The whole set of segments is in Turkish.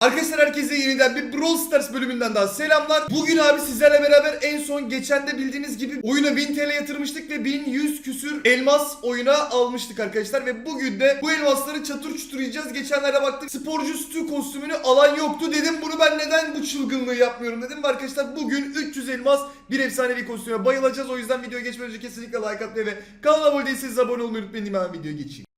Arkadaşlar herkese yeniden bir Brawl Stars bölümünden daha selamlar. Bugün abi sizlerle beraber en son geçen de bildiğiniz gibi oyuna 1000 TL yatırmıştık ve 1100 küsür elmas oyuna almıştık arkadaşlar. Ve bugün de bu elmasları çatır çutur yiyeceğiz. Geçenlerde baktık sporcu stu kostümünü alan yoktu. Dedim bunu ben neden bu çılgınlığı yapmıyorum dedim. Ve arkadaşlar bugün 300 elmas bir efsanevi kostüme bayılacağız. O yüzden videoya geçmeden önce kesinlikle like atmayı ve kanala abone değilseniz abone olmayı unutmayın. Hemen videoya geçeyim.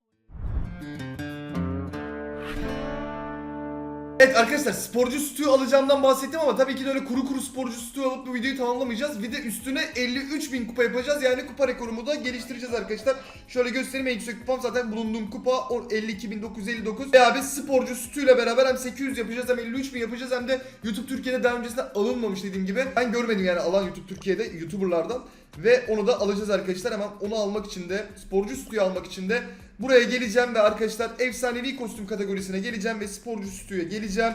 Evet arkadaşlar sporcu sütü alacağımdan bahsettim ama tabii ki de öyle kuru kuru sporcu sütü alıp bu videoyu tamamlamayacağız. Bir de üstüne 53 bin kupa yapacağız. Yani kupa rekorumu da geliştireceğiz arkadaşlar. Şöyle göstereyim en yüksek kupam zaten bulunduğum kupa o 52.959. Ve abi sporcu sütüyle beraber hem 800 yapacağız hem 53 bin yapacağız hem de YouTube Türkiye'de daha öncesinde alınmamış dediğim gibi. Ben görmedim yani alan YouTube Türkiye'de YouTuber'lardan. Ve onu da alacağız arkadaşlar. Hemen onu almak için de sporcu sütüyü almak için de buraya geleceğim ve arkadaşlar efsanevi kostüm kategorisine geleceğim ve sporcu sütüye geleceğim.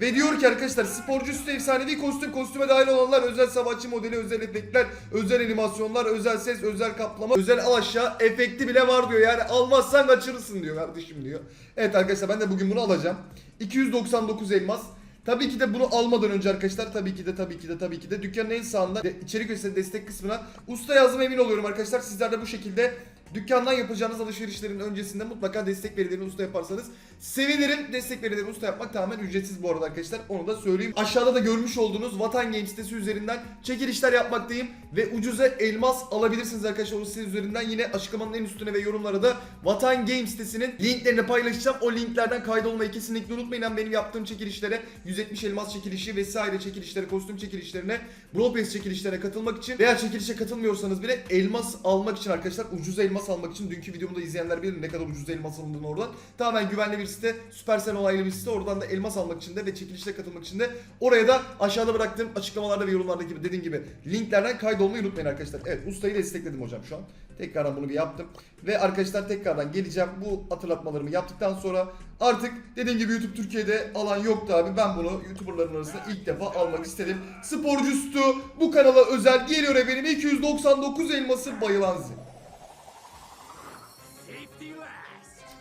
Ve diyor ki arkadaşlar sporcu sütü efsanevi kostüm kostüme dahil olanlar özel savaşçı modeli özel efektler özel animasyonlar özel ses özel kaplama özel al aşağı efekti bile var diyor yani almazsan kaçırırsın diyor kardeşim diyor. Evet arkadaşlar ben de bugün bunu alacağım. 299 elmas. Tabii ki de bunu almadan önce arkadaşlar tabii ki de tabii ki de tabii ki de dükkanın en sağında de, içerik ve destek kısmına usta yazdım emin oluyorum arkadaşlar. Sizler de bu şekilde dükkandan yapacağınız alışverişlerin öncesinde mutlaka destek verilerini usta yaparsanız sevinirim. Destek verilerini usta yapmak tamamen ücretsiz bu arada arkadaşlar. Onu da söyleyeyim. Aşağıda da görmüş olduğunuz Vatan Games sitesi üzerinden çekilişler yapmaktayım ve ucuza elmas alabilirsiniz arkadaşlar o site üzerinden. Yine açıklamanın en üstüne ve yorumlara da Vatan Games sitesinin linklerini paylaşacağım. O linklerden kaydolmayı kesinlikle unutmayın. Benim yaptığım çekilişlere 170 elmas çekilişi vesaire çekilişlere, kostüm çekilişlerine, Brawl Pass çekilişlerine katılmak için veya çekilişe katılmıyorsanız bile elmas almak için arkadaşlar ucuz elmas almak için dünkü videomu da izleyenler bilir ne kadar ucuz elmas alındığını oradan. Tamamen güvenli bir site, Supercell onaylı bir site. Oradan da elmas almak için de ve çekilişe katılmak için de oraya da aşağıda bıraktığım açıklamalarda ve yorumlarda gibi dediğim gibi linklerden kaydolmayı unutmayın arkadaşlar. Evet ustayı destekledim hocam şu an. Tekrardan bunu bir yaptım. Ve arkadaşlar tekrardan geleceğim. Bu hatırlatmalarımı yaptıktan sonra artık dediğim gibi YouTube Türkiye'de alan yoktu abi. Ben bunu YouTuber'ların arasında ilk defa almak istedim. Sporcu Stu bu kanala özel geliyor efendim. 299 elması bayılan zil.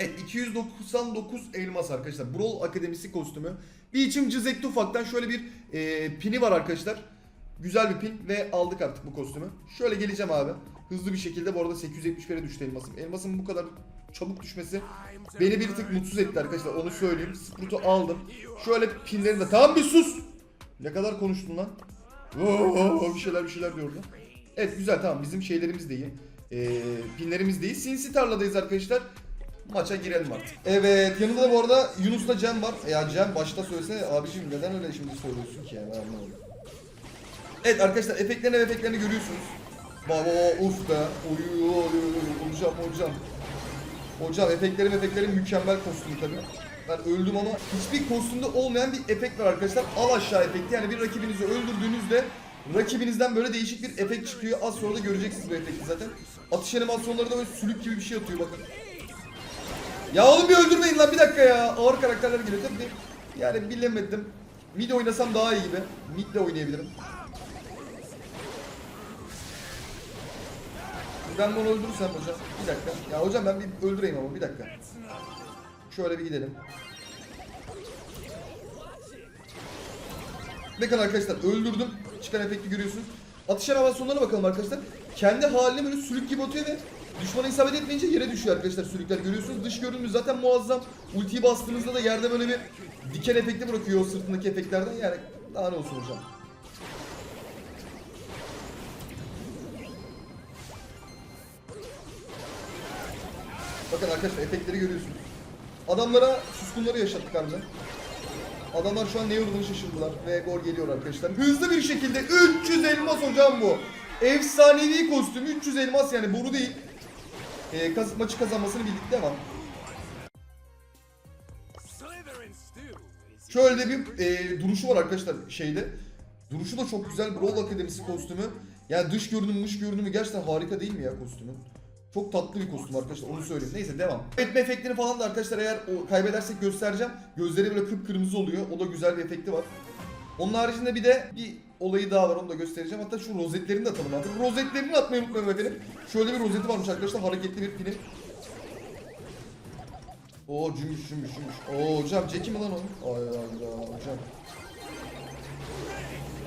Evet 299 elmas arkadaşlar. Brawl Akademisi kostümü. Bir içim cızekti ufaktan. Şöyle bir e, pini var arkadaşlar. Güzel bir pin ve aldık artık bu kostümü. Şöyle geleceğim abi. Hızlı bir şekilde bu arada 871'e düştü elmasım. Elmasın bu kadar çabuk düşmesi beni bir tık mutsuz etti arkadaşlar. Onu söyleyeyim. Sprout'u aldım. Şöyle pinlerini de... Tamam bir sus! Ne kadar konuştun lan? Oo, bir şeyler bir şeyler diyordu. Evet güzel tamam bizim şeylerimiz de iyi. Ee, pinlerimiz de iyi. Sinsi tarladayız arkadaşlar. Maça girelim artık. Evet yanında da bu arada Yunus'la Cem var. Ya Cem başta söylesene abiciğim neden öyle şimdi söylüyorsun ki ya ben anlamadım. Evet arkadaşlar efektlerini efektlerini görüyorsunuz. Baba uf be. Oy. Hocam hocam. Hocam efektlerim efektlerim mükemmel kostüm tabii. Ben öldüm ama hiçbir kostümde olmayan bir efekt var arkadaşlar. Al aşağı efekti. Yani bir rakibinizi öldürdüğünüzde rakibinizden böyle değişik bir efekt çıkıyor. Az sonra da göreceksiniz bu efekti zaten. Atış animasyonları da böyle sülük gibi bir şey atıyor bakın. Ya oğlum bir öldürmeyin lan bir dakika ya. Ağır karakterler geliyor tabii. Yani bilemedim. Mid oynasam daha iyi gibi. Mid de oynayabilirim. Ben bunu öldürürsem hocam. Bir dakika. Ya hocam ben bir öldüreyim ama bir dakika. Şöyle bir gidelim. Bakın arkadaşlar öldürdüm. Çıkan efekti görüyorsunuz. Atış animasyonlarına bakalım arkadaşlar. Kendi haline böyle sülük gibi atıyor ve düşmana isabet etmeyince yere düşüyor arkadaşlar sülükler görüyorsunuz. Dış görünümü zaten muazzam. Ultiyi bastığınızda da yerde böyle bir diken efekti bırakıyor o sırtındaki efektlerden. Yani daha ne olsun hocam. Bakın arkadaşlar efektleri görüyorsunuz. Adamlara suskunları yaşattık harbiden. Adamlar şu an ne yorulduğunu şaşırdılar ve gol geliyor arkadaşlar. Hızlı bir şekilde 300 elmas hocam bu. Efsanevi kostüm 300 elmas yani boru değil. Ee, kaz- maçı kazanmasını bildik devam. Şöyle de bir e, duruşu var arkadaşlar şeyde. Duruşu da çok güzel. Brawl Akademisi kostümü. Yani dış görünüm, dış görünümü gerçekten harika değil mi ya kostümün? Çok tatlı bir kostüm arkadaşlar onu söyleyeyim. Neyse devam. Etme efektini falan da arkadaşlar eğer o kaybedersek göstereceğim. Gözleri böyle kıpkırmızı oluyor. O da güzel bir efekti var. Onun haricinde bir de bir olayı daha var onu da göstereceğim. Hatta şu rozetlerini de atalım artık. Rozetlerini atmayı unutmayın efendim. Şöyle bir rozeti varmış arkadaşlar hareketli bir pinin. Oo cümbüş cümbüş cümbüş. Oo hocam Jackie mi lan o? Ay ay ay hocam.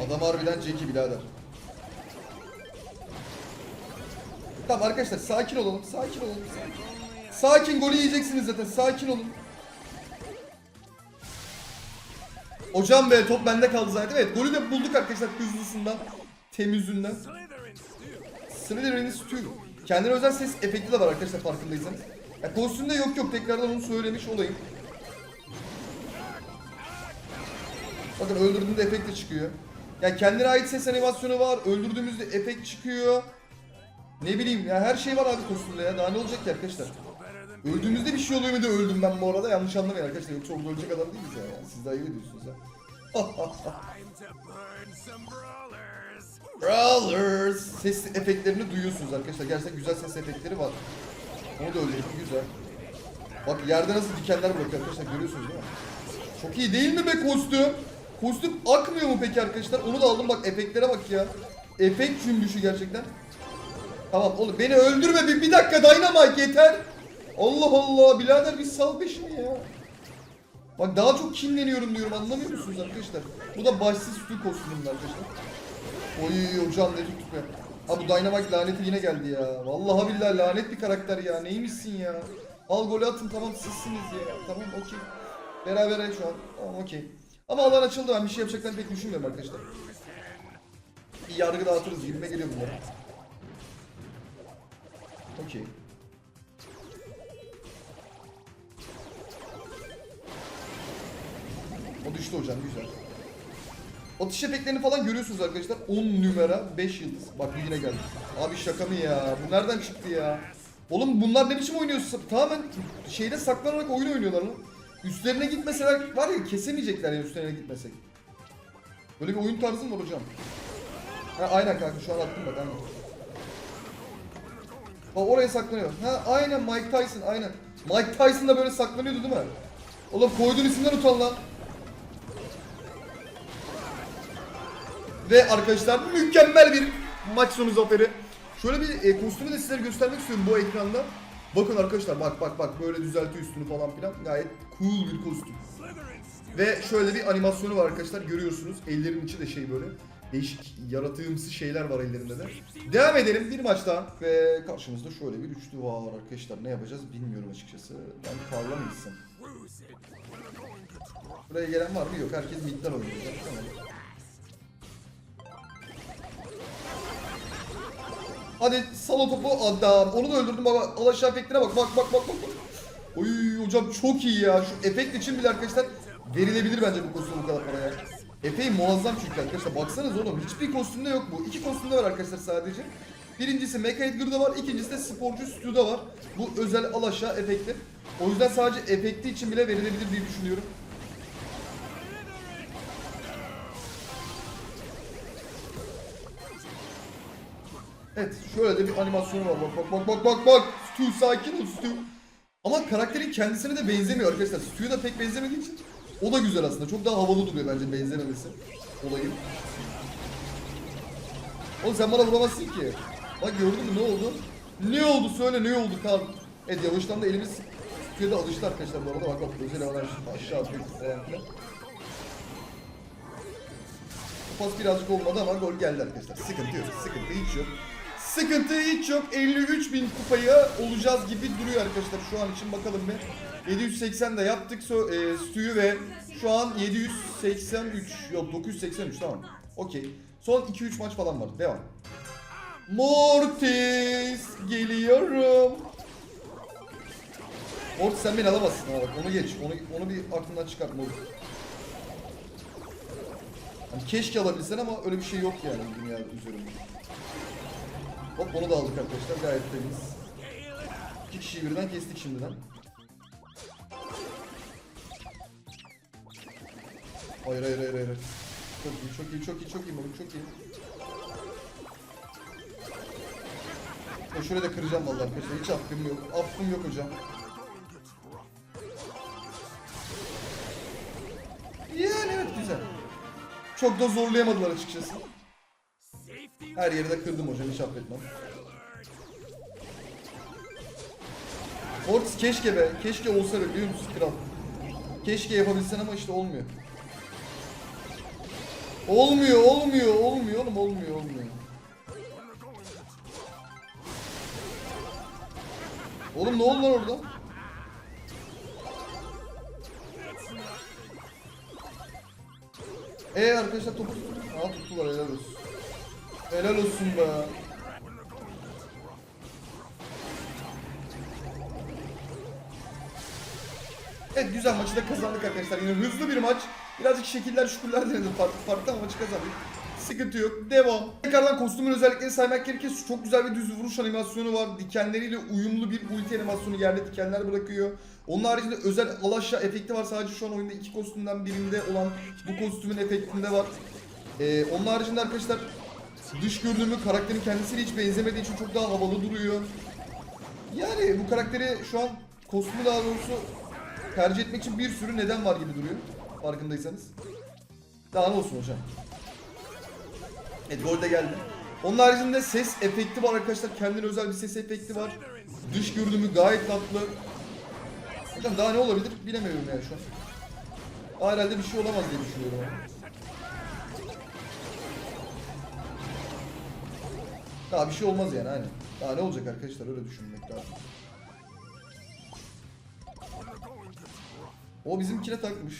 Adam harbiden Jackie birader. Tamam arkadaşlar sakin olalım. Sakin olalım. Sakin, sakin golü yiyeceksiniz zaten. Sakin olun. Hocam be top bende kaldı zaten. Evet golü de bulduk arkadaşlar hızlısından. Temizinden. Slytherin'in Stew. Kendine özel ses efekti de var arkadaşlar farkındaysanız. Ya kostümde yok yok tekrardan onu söylemiş olayım. Bakın öldürdüğünde efekt de çıkıyor. Ya kendine ait ses animasyonu var. Öldürdüğümüzde efekt çıkıyor. Ne bileyim ya her şey var abi kostümde ya. Daha ne olacak ki arkadaşlar? Öldüğümüzde bir şey oluyor mu da öldüm ben bu arada. Yanlış anlamayın arkadaşlar. Yoksa orada ölecek adam değiliz ya. Siz daha iyi ediyorsunuz ha. Brawlers. Ses efektlerini duyuyorsunuz arkadaşlar. Gerçekten güzel ses efektleri var. Onu da öldürdük güzel. Bak yerde nasıl dikenler bırakıyor arkadaşlar görüyorsunuz değil mi? Çok iyi değil mi be kostüm? Kostüm akmıyor mu peki arkadaşlar? Onu da aldım bak efektlere bak ya. Efekt cümbüşü gerçekten. Tamam oğlum beni öldürme bir, bir dakika Dynamite yeter. Allah Allah birader bir sal peşimi ya. Bak daha çok kinleniyorum diyorum anlamıyor musunuz arkadaşlar? Bu da başsız sütü kostümüm arkadaşlar. Oy hocam ne be. Ha bu Dynamite laneti yine geldi ya. Vallahi billahi lanet bir karakter ya. Neymişsin ya? Al golü atın tamam sizsiniz ya. Tamam okey. Berabere şu an. Tamam okey. Ama alan açıldı ben bir şey yapacaklarını pek düşünmüyorum arkadaşlar. Bir yargı dağıtırız gibime geliyor bunlar. Okey. Düştü hocam güzel. Atış efektlerini falan görüyorsunuz arkadaşlar. 10 numara 5 yıldız. Bak yine geldi. Abi şaka mı ya? Bu nereden çıktı ya? Oğlum bunlar ne biçim oynuyor? Tamamen şeyde saklanarak oyun oynuyorlar lan. Üstlerine gitmeseler var ya kesemeyecekler ya üstlerine gitmesek. Böyle bir oyun tarzım var hocam. Ha aynen kanka şu an attım bak aynen. Bak oraya saklanıyor. Ha aynen Mike Tyson aynen. Mike Tyson da böyle saklanıyordu değil mi? Oğlum koyduğun isimden utan lan. Ve arkadaşlar mükemmel bir maç sonu zaferi. Şöyle bir e, kostümü de sizlere göstermek istiyorum bu ekranda. Bakın arkadaşlar bak bak bak böyle düzeltiyor üstünü falan filan. Gayet cool bir kostüm. Ve şöyle bir animasyonu var arkadaşlar görüyorsunuz. Ellerin içi de şey böyle. Değişik yaratığımsı şeyler var ellerinde de. Devam edelim bir maç daha. Ve karşımızda şöyle bir üçlü var arkadaşlar. Ne yapacağız bilmiyorum açıkçası. Ben parla mı? Buraya gelen var mı? Yok. Herkes midden oynuyor. Tamam. Hadi sal o topu adam. Onu da öldürdüm baba. Al aşağı efektine. Bak bak bak bak. bak. Oy hocam çok iyi ya. Şu efekt için bile arkadaşlar verilebilir bence bu kostüm bu kadar paraya. Epey muazzam çünkü arkadaşlar. Baksanız oğlum hiçbir kostümde yok bu. İki kostümde var arkadaşlar sadece. Birincisi Mecha Edgar'da var. ikincisi de Sporcu Stüdyo'da var. Bu özel al aşağı efekti. O yüzden sadece efekti için bile verilebilir diye düşünüyorum. Evet şöyle de bir animasyonu var. Bak bak bak bak bak. Bak Stu sakin ol Stu. Ama karakterin kendisine de benzemiyor arkadaşlar. Stu'ya da pek benzemediği için o da güzel aslında. Çok daha havalı duruyor bence benzememesi olayı. Oğlum sen bana vuramazsın ki. Bak gördün mü? Ne oldu? Ne oldu? Söyle ne oldu? Kaan Evet yavaştan da elimiz Stu'ya da alıştı arkadaşlar bu arada. Bak bak özel havalar aşağı atıyor Pas birazcık olmadı ama gol geldi arkadaşlar. Sıkıntı yok. Sıkıntı hiç yok. Sıkıntı hiç yok. 53 bin kupaya olacağız gibi duruyor arkadaşlar şu an için bakalım bir. 780 de yaptık so e, Stu'yu ve şu an 783 yok 983 tamam. Okey. Son 2-3 maç falan var. Devam. Mortis geliyorum. Mortis sen beni alamazsın ha bak onu geç. Onu onu bir aklından çıkart Mortis. Hani keşke alabilsen ama öyle bir şey yok yani dünya üzerinde. Hop onu da aldık arkadaşlar gayet temiz. İki kişiyi birden kestik şimdiden. Hayır hayır hayır hayır. Çok iyi çok iyi çok iyi çok iyi moruk çok iyi. Ya şöyle de kıracağım vallahi arkadaşlar hiç affım yok. Affım yok hocam. Yani evet güzel. Çok da zorlayamadılar açıkçası. Her yeri de kırdım hocam hiç affetmem. Mortis keşke be. Keşke olsa be biliyor musun kral? Keşke yapabilsen ama işte olmuyor. Olmuyor, olmuyor, olmuyor oğlum, olmuyor, olmuyor. Oğlum ne oldu lan orada? Ee arkadaşlar topu Aa tuttular helal olsun. Helal olsun be. Evet güzel maçı da kazandık arkadaşlar. Yine hızlı bir maç. Birazcık şekiller şükürler denedim farklı farklı ama maçı kazandık. Sıkıntı yok. Devam. Tekrardan kostümün özelliklerini saymak gerekirse çok güzel bir düz vuruş animasyonu var. Dikenleriyle uyumlu bir ulti animasyonu yerde dikenler bırakıyor. Onun haricinde özel alaşağı efekti var. Sadece şu an oyunda iki kostümden birinde olan bu kostümün efektinde var. Ee, onun haricinde arkadaşlar dış görünümü karakterin kendisiyle hiç benzemediği için çok daha havalı duruyor. Yani bu karakteri şu an kostümü daha doğrusu tercih etmek için bir sürü neden var gibi duruyor. Farkındaysanız. Daha ne olsun hocam. Evet gol de geldi. Onun haricinde ses efekti var arkadaşlar. Kendine özel bir ses efekti var. Dış görünümü gayet tatlı. Hocam daha ne olabilir bilemiyorum yani şu an. Aa, Herhalde bir şey olamaz diye düşünüyorum. Daha bir şey olmaz yani aynen. Daha ne olacak arkadaşlar öyle düşünmek lazım. O bizimkine takmış.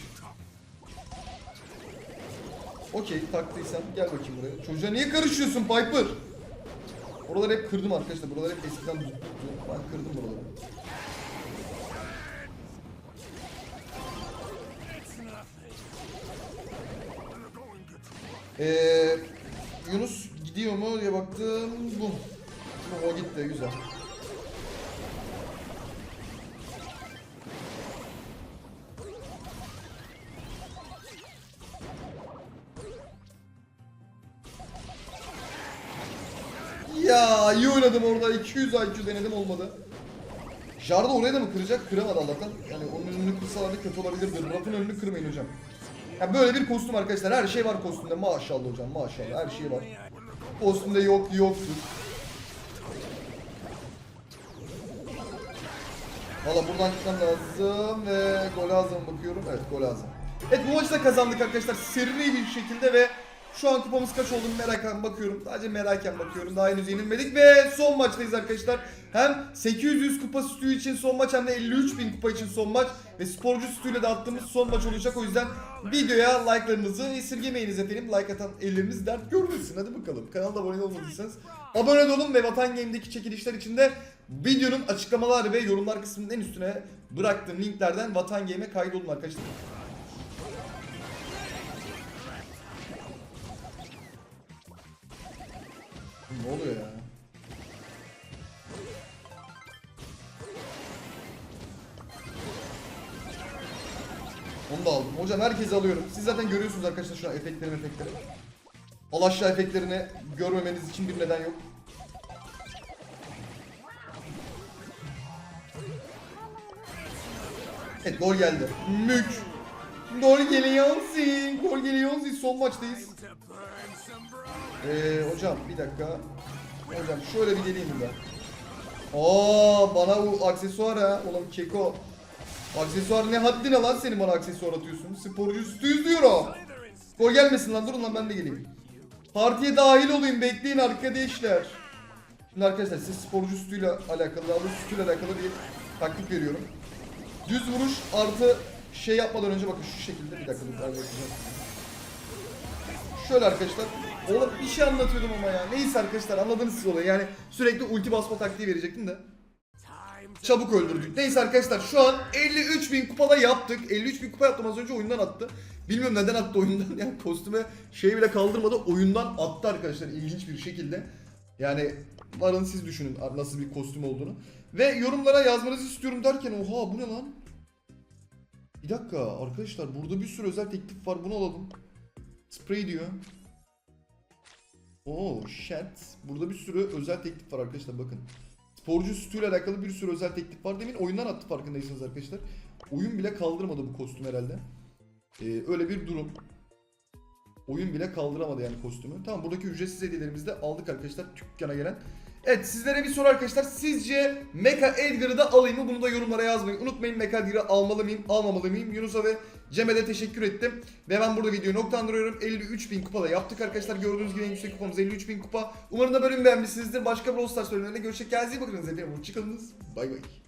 Okey taktıysan gel bakayım buraya. Çocuğa niye karışıyorsun Piper? Oraları hep kırdım arkadaşlar. Buraları hep eskiden tuttu. Ben kırdım buraları. Ee, Yunus gidiyor mu diye baktım. Bu. Bu o gitti güzel. Ya iyi oynadım orada 200 IQ denedim olmadı. Jarda oraya da mı kıracak? Kıramadı Allah'tan. Yani onun önünü kırsalardı kötü olabilirdi. Rafın önünü kırmayın hocam. Ya böyle bir kostüm arkadaşlar. Her şey var kostümde. Maşallah hocam maşallah. Her şey var. Kostümde yok yoktur. Valla buradan gitmem lazım ve gol lazım bakıyorum. Evet gol lazım. Evet bu maçı da kazandık arkadaşlar seri bir şekilde ve şu an kupamız kaç olduğunu merakla bakıyorum. Sadece meraken bakıyorum. Daha henüz yenilmedik ve son maçtayız arkadaşlar. Hem 800 kupa sütü için son maç hem de 53.000 kupa için son maç ve sporcu sütüyle de attığımız son maç olacak. O yüzden videoya like'larınızı esirgemeyiniz efendim. Like atan elleriniz dert görmesin. Hadi bakalım. Kanalda abone olmadıysanız abone olun ve Vatan Game'deki çekilişler için de videonun açıklamalar ve yorumlar kısmının en üstüne bıraktığım linklerden Vatan Game'e kaydolun arkadaşlar. Ne oluyor ya? Onu da aldım. Hocam herkesi alıyorum. Siz zaten görüyorsunuz arkadaşlar şu an efektleri efektleri. Al aşağı efektlerini görmemeniz için bir neden yok. Evet gol geldi. Mük. Gol geliyor. Gol geliyor. Son maçtayız. Ee, hocam bir dakika. Hocam şöyle bir geleyim ben. Aa bana bu aksesuar ha. Oğlum keko. Aksesuar ne haddine lan senin bana aksesuar atıyorsun. Sporcu üstü diyor o. Gol gelmesin lan durun lan ben de geleyim. Partiye dahil olayım bekleyin arkadaşlar. Şimdi arkadaşlar size sporcu üstüyle alakalı, daha doğrusu üstüyle alakalı bir taktik veriyorum. Düz vuruş artı şey yapmadan önce bakın şu şekilde bir dakika bekleyeceğim. Şöyle arkadaşlar. Oğlum bir şey anlatıyordum ama ya. Neyse arkadaşlar anladınız siz olayı. Yani sürekli ulti basma taktiği verecektim de. Çabuk öldürdük. Neyse arkadaşlar şu an 53.000 kupada yaptık. 53.000 kupa yaptım az önce oyundan attı. Bilmiyorum neden attı oyundan. Yani kostüme şey bile kaldırmadı. Oyundan attı arkadaşlar ilginç bir şekilde. Yani varın siz düşünün nasıl bir kostüm olduğunu. Ve yorumlara yazmanızı istiyorum derken oha bu ne lan? Bir dakika arkadaşlar burada bir sürü özel teklif var bunu alalım. Spray diyor. Oo shit. Burada bir sürü özel teklif var arkadaşlar bakın. Sporcu sütüyle alakalı bir sürü özel teklif var. Demin oyundan attı farkındaysanız arkadaşlar. Oyun bile kaldırmadı bu kostüm herhalde. Ee, öyle bir durum. Oyun bile kaldıramadı yani kostümü. Tamam buradaki ücretsiz hediyelerimizi de aldık arkadaşlar dükkana gelen. Evet sizlere bir soru arkadaşlar. Sizce Mecha Edgar'ı da alayım mı? Bunu da yorumlara yazmayı unutmayın. Mecha Edgar'ı almalı mıyım, almamalı mıyım? Yunus'a ve Cem'e de teşekkür ettim. Ve ben burada videoyu noktalandırıyorum. 53.000 kupada yaptık arkadaşlar. Gördüğünüz gibi en yüksek kupamız 53.000 kupa. Umarım da bölüm beğenmişsinizdir. Başka Brawl Stars bölümlerinde görüşecek. Kendinize iyi bakınız efendim. Hoşçakalınız. Bay bay.